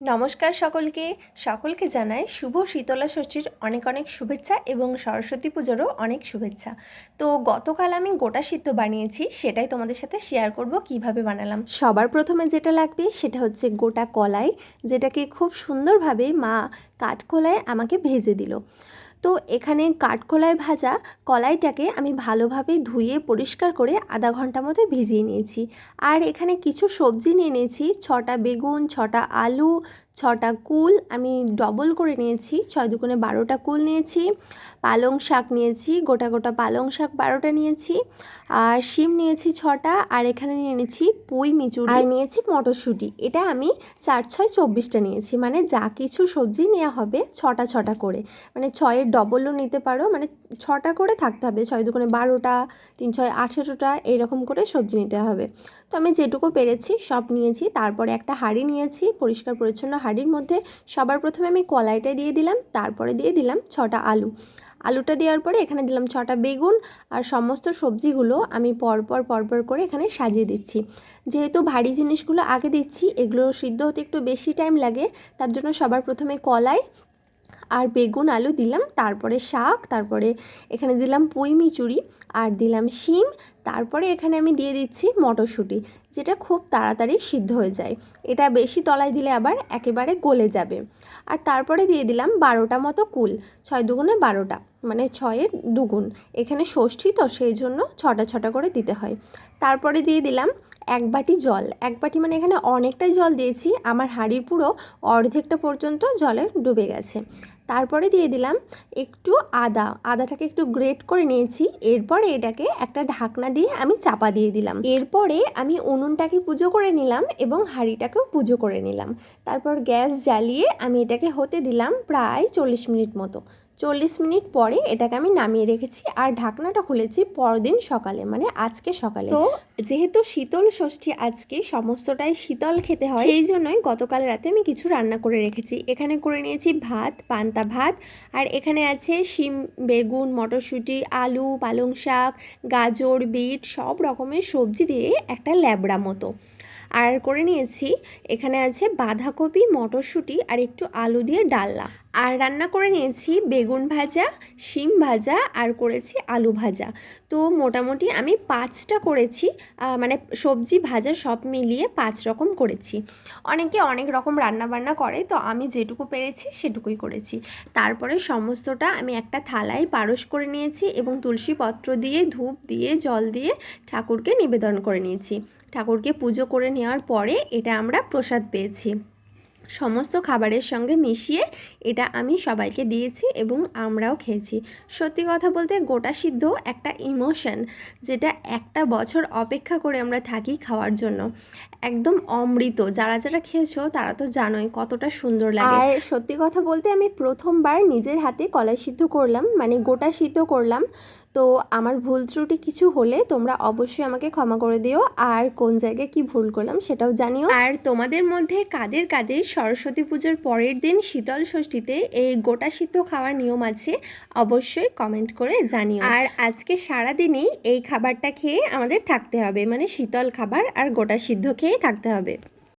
নমস্কার সকলকে। সকলকে জানাই শুভ শীতলা ষষ্ঠীর অনেক অনেক শুভেচ্ছা এবং সরস্বতী পুজোরও অনেক শুভেচ্ছা। তো গতকাল আমি গোটা সিদ্ধ বানিয়েছি, সেটাই তোমাদের সাথে শেয়ার করব, কীভাবে বানালাম। সবার প্রথমে যেটা লাগবে, সেটা হচ্ছে গোটা কলাই, যেটাকে খুব সুন্দরভাবে মা কাঠকলায় আমাকে ভেজে দিল। তো এখানে কাঠকলায় ভাজা কলাইটাকে আমি ভালোভাবে ধুয়ে পরিষ্কার করে আধা ঘণ্টা মতো ভিজিয়ে নিয়েছি। আর এখানে কিছু সবজি নিয়ে নিয়েছি ছটা বেগুন, ছটা আলু ছটা কুল আমি ডবল করে নিয়েছি ছয় দুগুণে বারোটা কুল নিয়েছি পালং শাক নিয়েছি গোটা গোটা পালং শাক বারোটা নিয়েছি আর শিম নিয়েছি ছটা আর এখানে নিয়ে নিয়েছি পুঁই মিচুড়ি আর নিয়েছি মটরশুঁটি এটা আমি চার ছয় চব্বিশটা নিয়েছি মানে যা কিছু সবজি নেওয়া হবে ছটা ছটা করে মানে ছয়ের ডবলও নিতে পারো মানে ছটা করে থাকতে হবে ছয় দুগুণে বারোটা তিন ছয় আঠেরোটা এইরকম করে সবজি নিতে হবে। তো আমি যেটুকু পেরেছি সব নিয়েছি তারপরে একটা হাঁড়ি নিয়েছি পরিষ্কার পরিচ্ছন্ন হাঁড়ির মধ্যে সবার প্রথমে আমি কলাইটা দিয়ে দিলাম, তারপরে দিয়ে দিলাম ছটা আলু। আলুটা দেওয়ার পরে এখানে দিলাম ছটা বেগুন আর সমস্ত সবজিগুলো আমি পরপর পরপর করে এখানে সাজিয়ে দিচ্ছি। যেহেতু ভারী জিনিসগুলো আগে দিচ্ছি, এগুলো সিদ্ধ হতে একটু বেশি টাইম লাগে, তার জন্য সবার প্রথমে কলাই আর বেগুন, আলু দিলাম, তারপরে শাক, তারপরে এখানে দিলাম পুঁই মিচুরি আর দিলাম শিম, তারপরে এখানে আমি দিয়ে দিচ্ছি মটরশুঁটি, যেটা খুব তাড়াতাড়ি সিদ্ধ হয়ে যায়। এটা বেশি তলায় দিলে আবার একেবারে গলে যাবে। আর তারপরে দিয়ে দিলাম বারোটা মতো কুল, ছয় দুগুণে বারোটা মানে ছয়ের দুগুণ। এখানে ষষ্ঠী তো, সেই জন্য ছটা ছটা করে দিতে হয়। তারপরে দিয়ে দিলাম এক বাটি জল, এক বাটি মানে এখানে অনেকটাই জল দিয়েছি, আমার হাঁড়ির পুরো অর্ধেকটা পর্যন্ত জলে ডুবে গেছে। তারপরে দিয়ে দিলাম একটু আদা। আদাটাকে একটু গ্রেট করে নিয়েছি। এরপরে এটাকে একটা ঢাকনা দিয়ে আমি চাপা দিয়ে দিলাম। এরপরে আমি উনুনটাকে পুজো করে নিলাম এবং হাঁড়িটাকেও পুজো করে নিলাম। তারপর গ্যাস জ্বালিয়ে আমি এটাকে হতে দিলাম প্রায় চল্লিশ মিনিট মতো। চল্লিশ মিনিট পরে এটাকে আমি নামিয়ে রেখেছি আর ঢাকনাটা খুলেছি পরদিন সকালে মানে আজকে সকালে। তো যেহেতু শীতল ষষ্ঠী আজকে সমস্তটাই শীতল খেতে হয় সেই জন্যই গতকাল রাতে আমি কিছু রান্না করে রেখেছি। এখানে করে নিয়েছি ভাত পান্তা ভাত আর এখানে আছে শিম বেগুন মটরশুঁটি আলু পালং শাক গাজর বিট সব রকমের সবজি দিয়ে একটা ল্যাবড়া মতো। আর করে নিয়েছি এখানে আছে বাঁধাকপি মটরশুঁটি আর একটু আলু দিয়ে ডালনা। আর রান্না করে নিয়েছি বেগুন ভাজা, শিম ভাজা আর করেছি আলু ভাজা। তো মোটামুটি আমি পাঁচটা করেছি মানে সবজি ভাজা সব মিলিয়ে পাঁচ রকম করেছি। অনেকে অনেক রকম রান্না বান্না করে, তো আমি যেটুকু পেরেছি সেটুকুই করেছি। তারপরে সমস্তটা আমি একটা থালায় পারস করে নিয়েছি এবং তুলসী পত্র দিয়ে, ধূপ দিয়ে, জল দিয়ে ঠাকুরকে নিবেদন করে নিয়েছি। ঠাকুরকে পুজো করে নেওয়ার পরে এটা আমরা প্রসাদ পেয়েছি। সমস্ত খাবারের সঙ্গে মিশিয়ে এটা আমি সবাইকে দিয়েছি এবং আমরাও খেয়েছি। সত্যি কথা বলতে গোটা সিদ্ধ একটা ইমোশন, যেটা একটা বছর অপেক্ষা করে আমরা থাকি খাওয়ার জন্য। একদম অমৃত। যারা যারা খেয়েছো, তারা তো জানোই কতটা সুন্দর লাগে। আর সত্যি কথা বলতে আমি প্রথমবার নিজের হাতে কলাই সিদ্ধ করলাম মানে গোটা সিদ্ধ করলাম। তো আমার ভুল ত্রুটি কিছু হলে তোমরা অবশ্যই আমাকে ক্ষমা করে দিও। আর কোন জায়গায় কি ভুল করলাম সেটাও জানিও। আর তোমাদের মধ্যে কাদের কাদের সরস্বতী পুজোর পরের দিন শীতল ষষ্ঠীতে এই গোটা সিদ্ধ খাওয়ার নিয়ম আছে, অবশ্যই কমেন্ট করে জানিও। আর আজকে সারাদিনই এই খাবারটা খেয়ে আমাদের থাকতে হবে মানে শীতল খাবার আর গোটা সিদ্ধ খেয়ে থাকতে হবে।